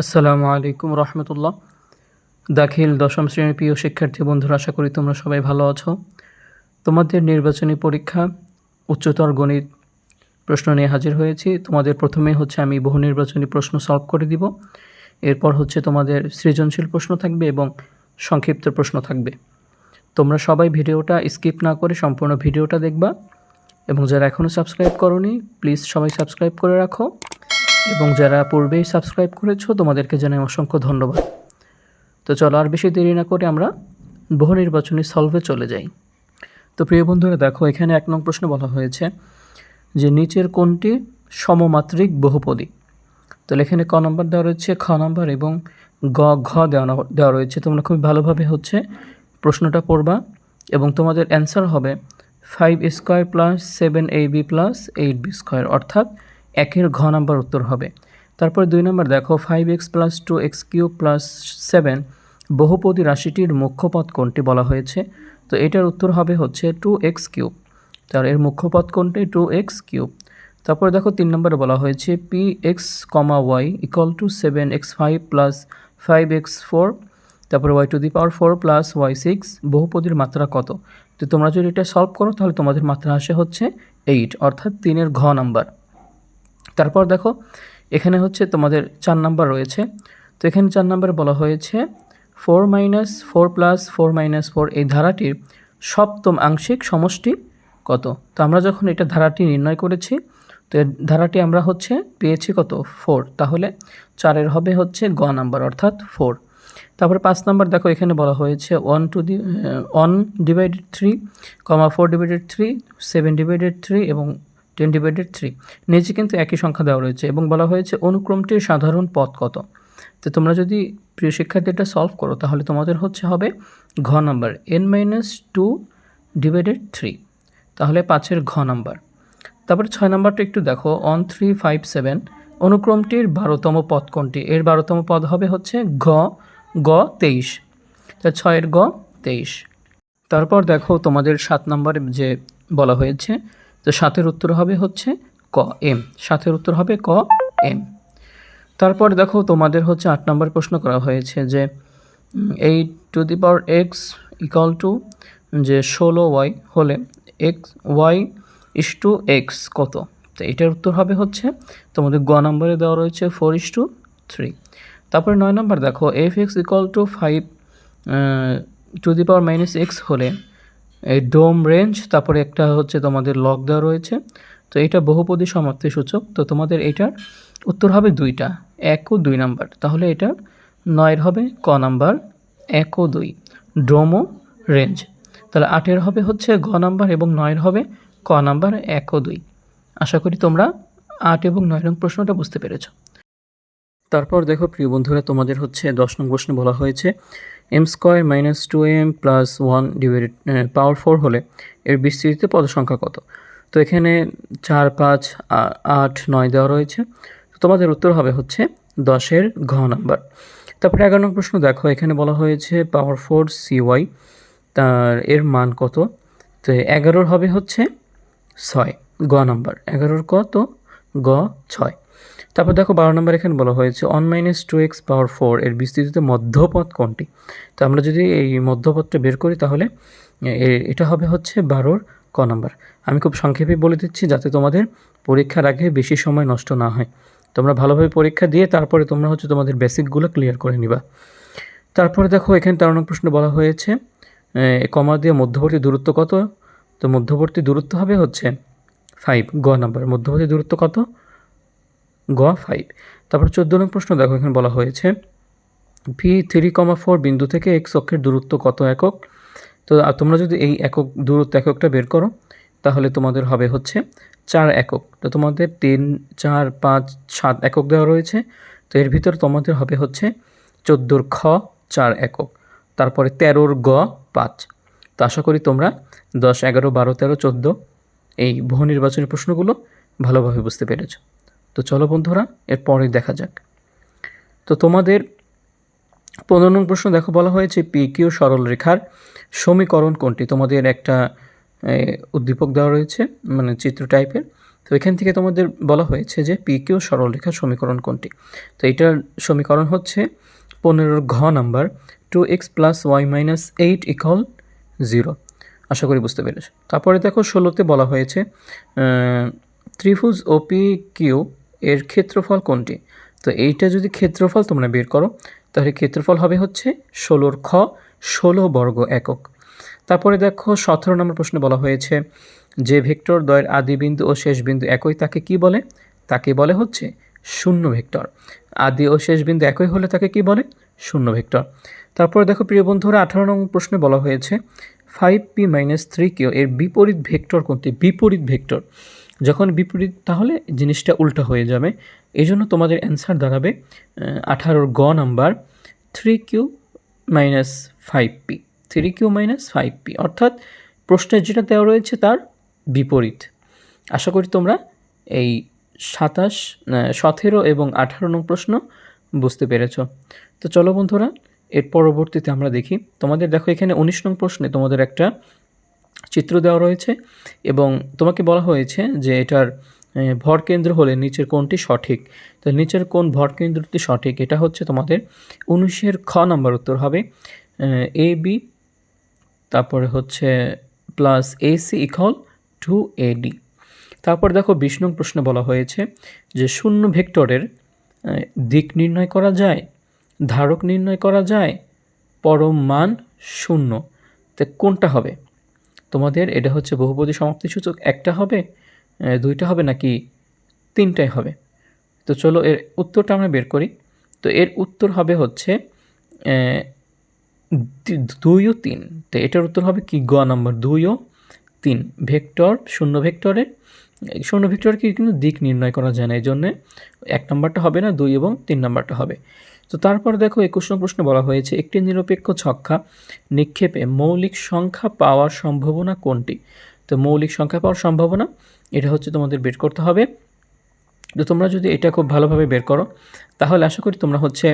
আসসালামু আলাইকুম রহমতুল্লাহ। দাখিল দশম শ্রেণির প্রিয় শিক্ষার্থী বন্ধুরা, আশা করি তোমরা সবাই ভালো আছো। তোমাদের নির্বাচনী পরীক্ষা উচ্চতর গণিত প্রশ্ন নিয়ে হাজির হয়েছি। তোমাদের প্রথমে হচ্ছে আমি বহু নির্বাচনী প্রশ্ন সলভ করে দিব। এরপর হচ্ছে তোমাদের সৃজনশীল প্রশ্ন থাকবে এবং সংক্ষিপ্ত প্রশ্ন থাকবে। তোমরা সবাই ভিডিওটা স্কিপ না করে সম্পূর্ণ ভিডিওটা দেখবা। এবং যারা এখনও সাবস্ক্রাইব করনি, প্লিজ সবাই সাবস্ক্রাইব করে রাখো। এবং যারা পূর্বেই সাবস্ক্রাইব করেছ, তোমাদেরকে জানাই অসংখ্য ধন্যবাদ। তো চলো আর বেশি দেরি না করে আমরা বহু নির্বাচনী সলভে চলে যাই। তো প্রিয় বন্ধুরা, দেখো এখানে এক নং প্রশ্ন বলা হয়েছে যে নিচের কোনটি সমমাত্রিক বহুপদী? তাহলে এখানে ক নম্বর দেওয়া রয়েছে, খ নম্বর এবং গ, ঘ দেওয়া দেওয়া রয়েছে। তোমরা খুব ভালোভাবে হচ্ছে প্রশ্নটা পড়বা এবং তোমাদের অ্যান্সার হবে five square plus seven A B plus eight B square অর্থাৎ একের ঘ নাম্বার উত্তর হবে। তারপরে দুই নম্বর, দেখো five x plus two x cube plus seven বহুপদী রাশিটির মুখ্য পদ কোনটি বলা হয়েছে? তো এটার উত্তর হবে হচ্ছে টু এক্স কিউব তার এর মুখ্য পদ কোনটি? টু এক্স কিউব তারপরে দেখো, তিন নম্বরে বলা হয়েছে P x comma y equal to seven x five plus five x four তারপরে y to the power four plus y six বহুপদীর মাত্রা কত? তো তোমরা যদি এটা সলভ করো, তাহলে তোমাদের মাত্রা আসে হচ্ছে এইট অর্থাৎ তিনের ঘ নাম্বার। তারপর দেখো, এখানে হচ্ছে তোমাদের চার নাম্বার রয়েছে। তো এখানে চার নাম্বার বলা হয়েছে four minus four plus four minus four এই ধারাটির সপ্তম আংশিক সমষ্টি কত? তো আমরা যখন এটা ধারাটি নির্ণয় করেছি, তো ধারাটি আমরা হচ্ছে পেয়েছি কত? ফোর তাহলে চারের হবে হচ্ছে গ নাম্বার, অর্থাৎ ফোর তারপরে পাঁচ নাম্বার দেখো, এখানে বলা হয়েছে one to the one divided three comma four divided three seven divided three এবং টেন ডিভাইডেড থ্রি নিচে কিন্তু একই সংখ্যা দেওয়া রয়েছে এবং বলা হয়েছে অনুক্রমটির সাধারণ পদ কত? তো তোমরা যদি প্রিয় শিক্ষার্থী এটা সলভ করো, তাহলে তোমাদের হচ্ছে হবে ঘ number n minus two divided three তাহলে পাঁচের ঘ নাম্বার তারপরে ছয় নাম্বারটা একটু দেখো ওয়ান থ্রি ফাইভ সেভেন অনুক্রমটির বারোতম পদ কোনটি? এর বারোতম পদ হবে হচ্ছে ঘ, গ, তেইশ। তা ছয়ের গ তেইশ। তারপর দেখো তোমাদের সাত নম্বরে যে বলা হয়েছে তো সাতের উত্তর হবে হচ্ছে ক, এম। সাতের উত্তর হবে ক, এম। তারপর দেখো তোমাদের হচ্ছে আট নম্বর প্রশ্ন করা হয়েছে যে eight to the power x equal to যে ষোলো ওয়াই হলে x y is to x কত? তো এটার উত্তর হবে হচ্ছে তোমাদের গ নম্বরে দেওয়া রয়েছে ফোর ইস টু থ্রি। তারপরে নয় নম্বর দেখো f x equal to five to the power minus x হলে এই ডোম রেঞ্জ তারপরে একটা হচ্ছে তোমাদের লক দেওয়া রয়েছে। তো এটা বহুপদী সমাপ্তি সূচক। তো তোমাদের এটার উত্তর হবে দুইটা, এক ও দুই নাম্বার তাহলে এটার নয়ের হবে ক নাম্বার এক ও দুই। ও রেঞ্জ তাহলে আটের হবে হচ্ছে গ নাম্বার এবং নয়ের হবে ক নাম্বার এক ও দুই। আশা করি তোমরা আট এবং নয় নং প্রশ্নটা বুঝতে পেরেছ। তারপর দেখো, প্রিয় বন্ধুরা, তোমাদের হচ্ছে দশ নং প্রশ্নে বলা হয়েছে m square minus two m plus one divided power four হলে এর বিস্তৃতিতে পদ সংখ্যা কত? তো এখানে চার, পাঁচ আট, নয় দেওয়া রয়েছে। তোমাদের উত্তর হবে হচ্ছে দশের ঘ নাম্বার। তারপরে এগারো নং প্রশ্ন দেখো, এখানে বলা হয়েছে পাওয়ার ফোর সি ওয়াই তার, এর মান কত? তো এগারোর হবে হচ্ছে ছয় গ নাম্বার। এগারোর কত গ ছয়। তারপর দেখো বারো নম্বর এখানে বলা হয়েছে one minus two x power four এর বিস্তৃতিতে মধ্যপথ কোনটি? তো আমরা যদি এই মধ্যপদটা বের করি তাহলে এটা হবে হচ্ছে বারোর ক নাম্বার। আমি খুব সংক্ষেপে বলে দিচ্ছি যাতে তোমাদের পরীক্ষার আগে বেশি সময় নষ্ট না হয়। তোমরা ভালোভাবে পরীক্ষা দিয়ে তারপরে তোমরা হচ্ছে তোমাদের বেসিকগুলো ক্লিয়ার করে নিবা। তারপরে দেখো এখানে তেরো নম্বর প্রশ্ন বলা হয়েছে কমা দিয়ে মধ্যবর্তী দূরত্ব কত? তো মধ্যবর্তী দূরত্ব হবে হচ্ছে ফাইভ গ নাম্বার। মধ্যবর্তী দূরত্ব কত? গ, ফাইভ। তারপর চোদ্দ নম্বর প্রশ্ন দেখো, এখানে বলা হয়েছে ভি থ্রি কমা ফোর বিন্দু থেকে এক্স অক্ষের দূরত্ব কত একক? তো তোমরা যদি এই একক, দূরত্ব এককটা বের করো, তাহলে তোমাদের হবে হচ্ছে চার একক। তো তোমাদের তিন, চার, পাঁচ, সাত একক দেওয়া রয়েছে, তো এর ভিতর তোমাদের হবে হচ্ছে চোদ্দোর খ, চার একক। তারপরে তেরোর গ, পাঁচ। তো আশা করি তোমরা দশ, এগারো, বারো, তেরো, চোদ্দ এই বহু নির্বাচনী প্রশ্নগুলো ভালোভাবে বুঝতে পেরেছ। তো চলো বন্ধুরা, এরপরে দেখা যাক। তো তোমাদের পনেরো নং প্রশ্ন দেখো, বলা হয়েছে পি কিউ সরল রেখার সমীকরণ কোনটি? তোমাদের একটা উদ্দীপক দেওয়া রয়েছে মানে চিত্র টাইপের তো এখান থেকে তোমাদের বলা হয়েছে যে পি কিউ সরলরেখার সমীকরণ কোনটি? তো এটার সমীকরণ হচ্ছে পনেরোর ঘ number two x plus y minus eight equal zero আশা করি বুঝতে পেরেছ। তারপরে দেখো, ষোলোতে বলা হয়েছে ত্রিভুজ ওপি কিউ এর ক্ষেত্রফল কোনটি? তো এইটা যদি ক্ষেত্রফল তোমরা বের করো, তাহলে ক্ষেত্রফল হবে হচ্ছে ষোলোর খ, ষোলো বর্গ একক। তারপরে দেখো সতেরো নম্বর প্রশ্নে বলা হয়েছে, যে ভেক্টর দ্বয়ের আদি বিন্দু ও শেষ বিন্দু একই, তাকে কি বলে? তাকে বলে হচ্ছে শূন্য ভেক্টর। আদি ও শেষ বিন্দু একই হলে তাকে কি বলে? শূন্য ভেক্টর। তারপরে দেখো প্রিয় বন্ধুরা, আঠারো নম্বর প্রশ্নে বলা হয়েছে five p minus three q এর বিপরীত ভেক্টর কোনটি? বিপরীত ভেক্টর। যখন বিপরীত, তাহলে জিনিসটা উল্টো হয়ে যাবে। এই জন্য তোমাদের অ্যান্সার দাঁড়াবে আঠারোর গ number three q minus five p three q minus five p অর্থাৎ প্রশ্নে যেটা দেওয়া রয়েছে তার বিপরীত। আশা করি তোমরা এই সাতাশ সতেরো এবং আঠারো নং প্রশ্ন বুঝতে পেরেছ। তো চলো বন্ধুরা, এর পরবর্তীতে আমরা দেখি। তোমাদের দেখো এখানে উনিশ নং প্রশ্নে তোমাদের একটা চিত্র দেওয়া রয়েছে এবং তোমাকে বলা হয়েছে যে এটার আহ, ভর কেন্দ্র হলে নিচের কোনটি সঠিক। তো নিচের কোন ভর কেন্দ্রটি সঠিক এটা হচ্ছে তোমাদের উনিশের খ নাম্বার উত্তর হবে। এ বি তারপরে হচ্ছে plus AC equal to AD তারপর দেখো বিশ নং প্রশ্নে বলা হয়েছে যে শূন্য ভেক্টরের দিক নির্ণয় করা যায় ধারক নির্ণয় করা যায় পরম মান শূন্য। তো কোনটা হবে? তোমাদের এটা হচ্ছে বহুপদী সমাপ্তি সূচক, একটা হবে দুইটা হবে নাকি তিনটাই হবে? তো চলো এর উত্তরটা আমরা বের করি। তো এর উত্তর হবে হচ্ছে দুই ও তিন। তো এটার উত্তর হবে কি? গ নাম্বার, দুই ও তিন। ভেক্টর, শূন্য ভেক্টরের, শূন্য ভেক্টরকে কিন্তু দিক নির্ণয় করা যায় না এই জন্যে এক নাম্বারটা হবে না, দুই এবং তিন নাম্বারটা হবে। তো তারপর দেখো একুশ নং প্রশ্নে বলা হয়েছে, একটি নিরপেক্ষ ছক্কা নিক্ষেপে মৌলিক সংখ্যা পাওয়ার সম্ভাবনা কোনটি? তো মৌলিক সংখ্যা পাওয়ার সম্ভাবনা, এটা হচ্ছে তোমাদের বের করতে হবে। তো তোমরা যদি এটা খুব ভালোভাবে বের করো, তাহলে আশা করি তোমরা হচ্ছে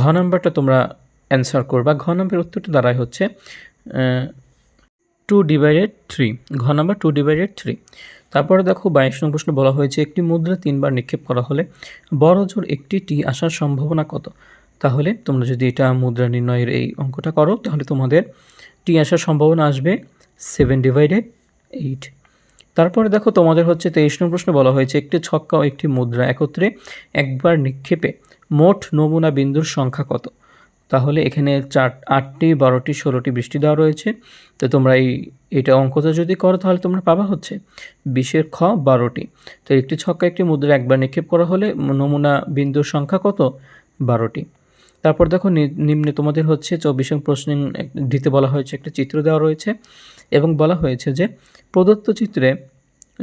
ঘ নাম্বারটা তোমরা অ্যান্সার করবা। ঘ নাম্বারের উত্তরটা দাঁড়ায় হচ্ছে টু ডিভাইডেড থ্রি ঘ নাম্বার টু ডিভাইডেড থ্রি তারপরে দেখো বাইশ নং প্রশ্ন বলা হয়েছে, একটি মুদ্রা তিনবার নিক্ষেপ করা হলে বড় জোর একটি টি আসার সম্ভাবনা কত? তাহলে তোমরা যদি এটা মুদ্রা নির্ণয়ের এই অঙ্কটা করো, তাহলে তোমাদের টি আসার সম্ভাবনা আসবে সেভেন ডিভাইডেড এইট। তারপরে দেখো তোমাদের হচ্ছে তেইশ নং প্রশ্ন বলা হয়েছে, একটি ছক্কা ও একটি মুদ্রা একত্রে একবার নিক্ষেপে মোট নমুনা বিন্দুর সংখ্যা কত? তাহলে এখানে চার, আটটি, বারোটি, ষোলোটি বৃষ্টি দেওয়া রয়েছে। তো তোমরা এই এটা অঙ্কটা যদি করো তাহলে তোমরা পাবা হচ্ছে বিশের খ বারোটি। তো একটি ছক্কা একটি মুদ্রা একবার নিক্ষেপ করা হলে নমুনা বিন্দুর সংখ্যা কত? বারোটি। তারপর দেখো নিম্নে তোমাদের হচ্ছে চব্বিশ প্রশ্ন দিতে বলা হয়েছে একটা চিত্র দেওয়া রয়েছে এবং বলা হয়েছে যে প্রদত্ত চিত্রে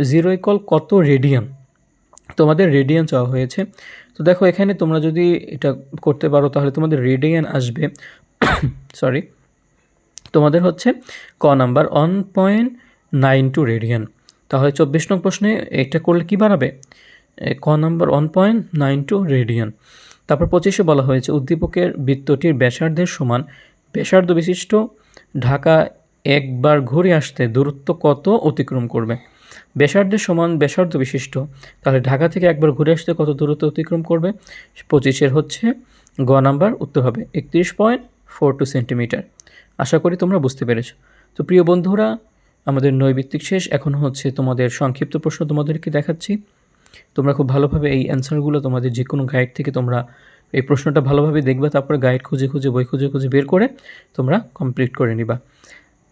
জিরো ইকল কত রেডিয়ান তোমাদের রেডিয়ান চাওয়া হয়েছে। তো দেখো এখানে তোমরা যদি এটা করতে পারো তাহলে তোমাদের রেডিয়ান আসবে সরি তোমাদের হচ্ছে ক number one point nine two radian তাহলে চব্বিশ নং প্রশ্নে এটা করলে কি বাড়াবে ক number one point nine two radian তারপর পঁচিশে বলা হয়েছে, উদ্দীপকের বৃত্তটির ব্যাসার্ধের সমান ব্যাসার্ধ বিশিষ্ট ঢাকা একবার ঘুরে আসতে দূরত্ব কত অতিক্রম করবে? ব্যাসার্ধের সমান ব্যাসার্ধ বিশিষ্ট, তাহলে ঢাকা থেকে একবার ঘুরে আসতে কত দূরত্ব অতিক্রম করবে? পঁচিশের হচ্ছে গ নাম্বার, উত্তর হবে একত্রিশ পয়েন্ট ফোর টু সেন্টিমিটার আশা করি তোমরা বুঝতে পেরেছ। তো প্রিয় বন্ধুরা, আমাদের নৈবিত্তিক শেষ। এখন হচ্ছে তোমাদের সংক্ষিপ্ত প্রশ্ন তোমাদেরকে দেখাচ্ছি। তোমরা খুব ভালোভাবে এই অ্যান্সারগুলো তোমাদের যে কোনো গাইড থেকে তোমরা এই প্রশ্নটা ভালোভাবে দেখবে, তারপরে গাইড খুঁজে খুঁজে, বই খুঁজে খুঁজে বের করে তোমরা কমপ্লিট করে নিবা।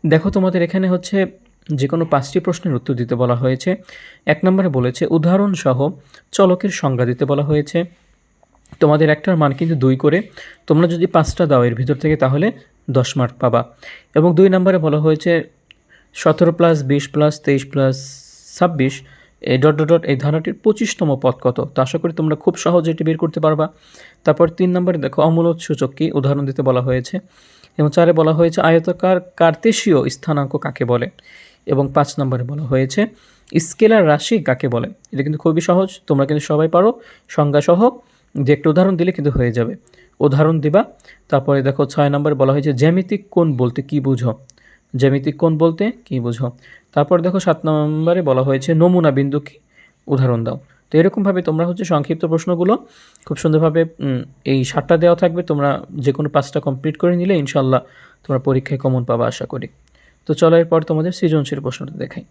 দেখো তোমাদের এখানে হচ্ছে যে কোনো পাঁচটি প্রশ্নের উত্তর দিতে বলা হয়েছে। এক নম্বরে বলেছে, উদাহরণসহ চলকের সংজ্ঞা দিতে বলা হয়েছে। তোমাদের একটার মান কিন্তু দুই করে। তোমরা যদি পাঁচটা দাও, এর ভিতর থেকে তাহলে দশ মার্ক পাবা। এবং দুই নম্বরে বলা হয়েছে, সতেরো প্লাস বিশ প্লাস তেইশ প্লাস ছাব্বিশ, এই ডট ডট ডট এই ধারাটির পঁচিশতম পদ কত? তো আশা করি তোমরা খুব সহজে এটি বের করতে পারবা। তারপর তিন নম্বরে দেখো অমূলত সূচক কি? উদাহরণ দিতে বলা হয়েছে। এবং চারে বলা হয়েছে, আয়তকার কার্তেশীয় স্থানাঙ্ক কাকে বলে? এবং পাঁচ নম্বরে বলা হয়েছে, স্কেলার রাশি কাকে বলে? এটা কিন্তু খুবই সহজ, তোমরা কিন্তু সবাই পারো সংজ্ঞা সহ যে একটা উদাহরণ দিলে কিন্তু হয়ে যাবে। উদাহরণ দিবা, তারপরে দেখো ছয় নম্বরে বলা হয়েছে জ্যামিতিক কোণ বলতে কি বুঝো? জ্যামিতিক কোণ বলতে কি বুঝো? তারপর দেখো সাত নম্বরে বলা হয়েছে, নমুনা বিন্দু কি উদাহরণ দাও। তো এরকমভাবে তোমরা হচ্ছে সংক্ষিপ্ত প্রশ্নগুলো খুব সুন্দরভাবে এই সাতটা দেওয়া থাকবে। তোমরা যে কোনো পাঁচটা কমপ্লিট করে নিলে ইনশাল্লাহ তোমরা পরীক্ষায় কমন পাবা আশা করি। তো চলো এরপর তোমাদের সৃজনশীল প্রশ্নটা দেখাই।